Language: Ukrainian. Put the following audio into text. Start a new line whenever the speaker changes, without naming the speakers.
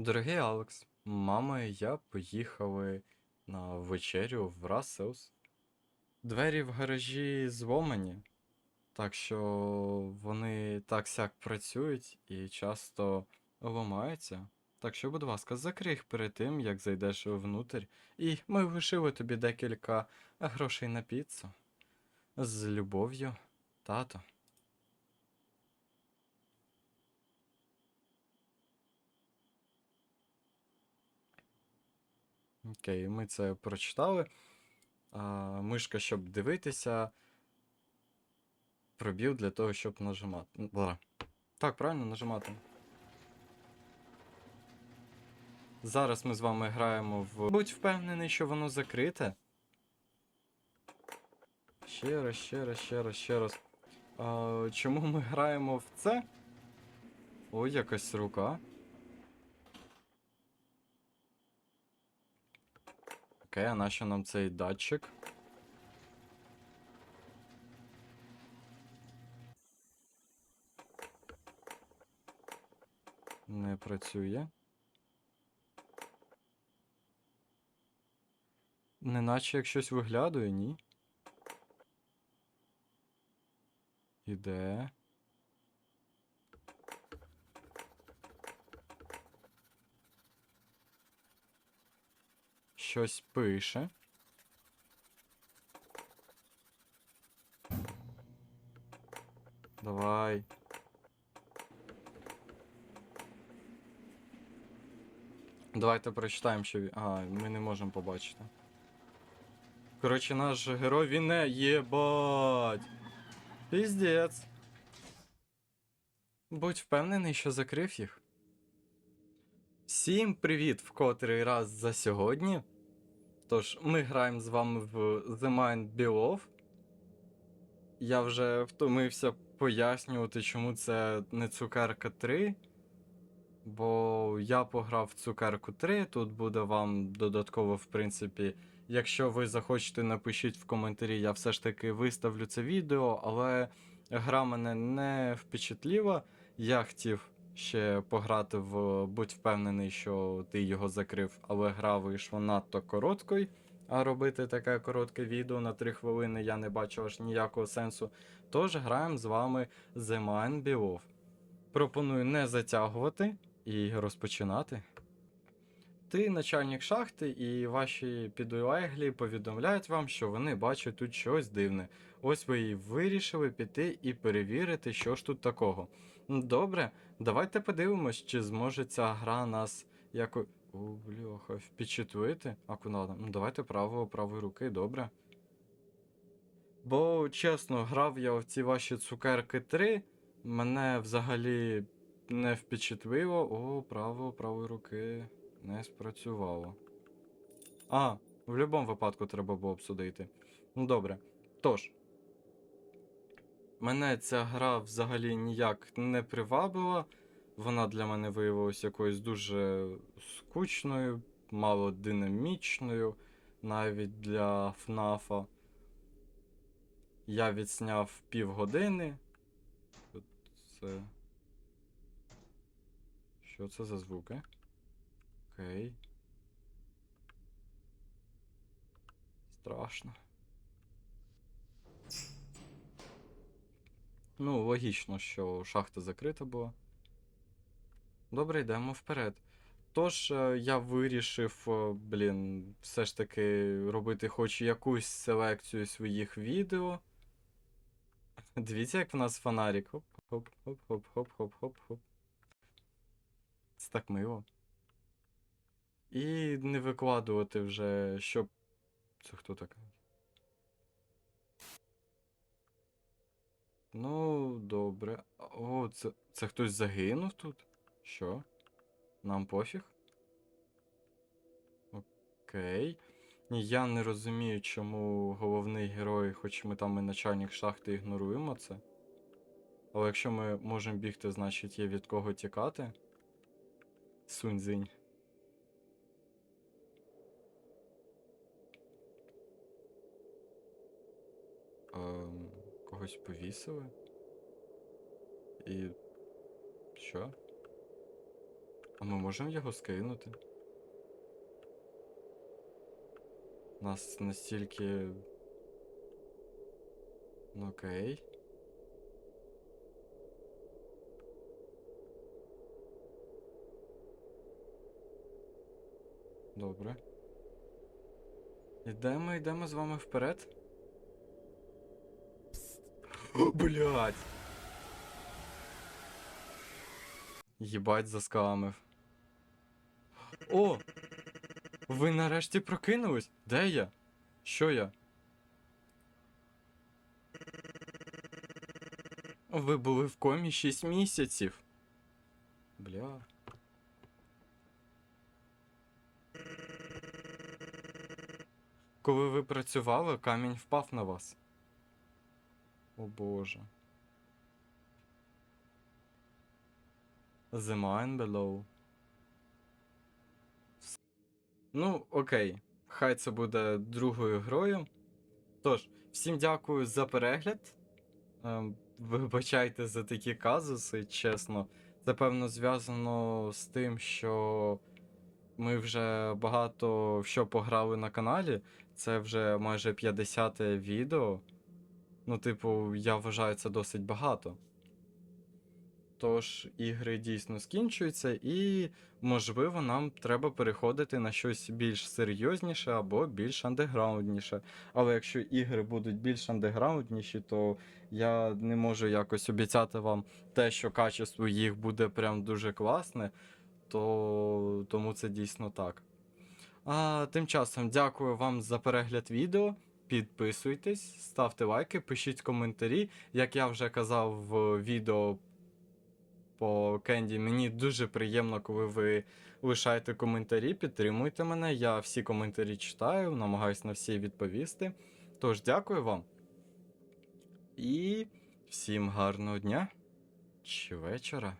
Дорогий Алекс, мама і я поїхали на вечерю в Расселс. Двері в гаражі зломані, так що вони так сяк працюють і часто ламаються. Так що, будь ласка, закрий їх перед тим, як зайдеш внутрь, і ми лишили тобі декілька грошей на піцу. З любов'ю, тато. Окей, ми це прочитали. А, мишка, щоб дивитися. Пробіл для того, щоб нажимати. Бла. Так, правильно нажимати. Зараз ми з вами граємо в. Будь впевнений, що воно закрите. Ще раз, ще раз, ще раз, ще раз. А, чому ми граємо в це? Ой, якась рука. Окей, а нащо нам цей датчик? Не працює. Неначе як щось виглядає, ні. Іде. Щось пише. Давай. Давайте прочитаємо, що він. А, ми не можемо побачити. Коротше, наш герой він не єбать. Піздець. Будь впевнений, що закрив їх. Всім привіт в котрий раз за сьогодні. Тож, ми граємо з вами в The Mind Below. Я вже втомився пояснювати, чому це не цукерка 3. Бо я пограв в цукерку 3, тут буде вам додатково, в принципі. Якщо ви захочете, напишіть в коментарі, я все ж таки виставлю це відео, але гра мене не впечатліла. Я хотів ще пограти в будь впевнений, що ти його закрив, але гра вийшла надто короткою. А робити таке коротке відео на 3 хвилини я не бачу аж ніякого сенсу. Тож граємо з вами The Mind Below. Пропоную не затягувати і розпочинати. Ти начальник шахти, і ваші підлеглі повідомляють вам, що вони бачать тут щось дивне. Ось ви і вирішили піти і перевірити, що ж тут такого. Добре, давайте подивимось, чи зможе ця гра нас яко. О, бляха, впечатлити. А куди нам? Ну давайте право правої руки, добре. Бо, чесно, грав я в ці ваші цукерки 3, мене взагалі не впечатлило. О, право правої руки не спрацювало. А, в будь-якому випадку треба було обсудити. Ну добре. Тож. Мене ця гра взагалі ніяк не привабила. Вона для мене виявилася якоюсь дуже скучною, мало динамічною, навіть для ФНАФа. Я відсняв півгодини. Це. Що це за звуки? Окей. Страшно. Ну, логічно, що шахта закрита була. Добре, йдемо вперед. Тож, е, я вирішив, е, блін, все ж таки робити хоч якусь селекцію своїх відео. Дивіться, як в нас фонарик. Хоп, хоп, хоп, хоп, хоп, хоп, хоп, хоп. Це так мило. І не викладувати вже, щоб. Це хто такий? Ну, добре. О, це, це хтось загинув тут? Що? Нам пофіг? Окей. Я не розумію, чому головний герой, хоч ми там і начальник шахти ігноруємо це. Але якщо ми можемо бігти, значить є від кого тікати. Суньцзинь. Ем, когось повісили? І. Що? А ми можемо його скинути? Нас настільки. Ну окей. Добре. Йдемо, йдемо з вами вперед. О, блядь! Єбать заскамив. О! Ви нарешті прокинулись? Де я? Що я? Ви були в комі 6 місяців. Бля. Коли ви працювали, камінь впав на вас. О боже. The Mind Below. Ну, окей. Хай це буде другою грою. Тож, всім дякую за перегляд. Ем, Вибачайте за такі казуси, чесно. Це певно зв'язано з тим, що ми вже багато що пограли на каналі. Це вже майже 50 відео. Ну, типу, я вважаю це досить багато. Тож, ігри дійсно скінчуються, і, можливо, нам треба переходити на щось більш серйозніше або більш андеграундніше. Але якщо ігри будуть більш андеграундніші, то я не можу якось обіцяти вам те, що качество їх буде прям дуже класне, то тому це дійсно так. А тим часом дякую вам за перегляд відео. Підписуйтесь, ставте лайки, пишіть коментарі. Як я вже казав в відео по Кенді, мені дуже приємно, коли ви лишаєте коментарі, підтримуйте мене. Я всі коментарі читаю, намагаюся на всі відповісти. Тож, дякую вам. І всім гарного дня чи вечора.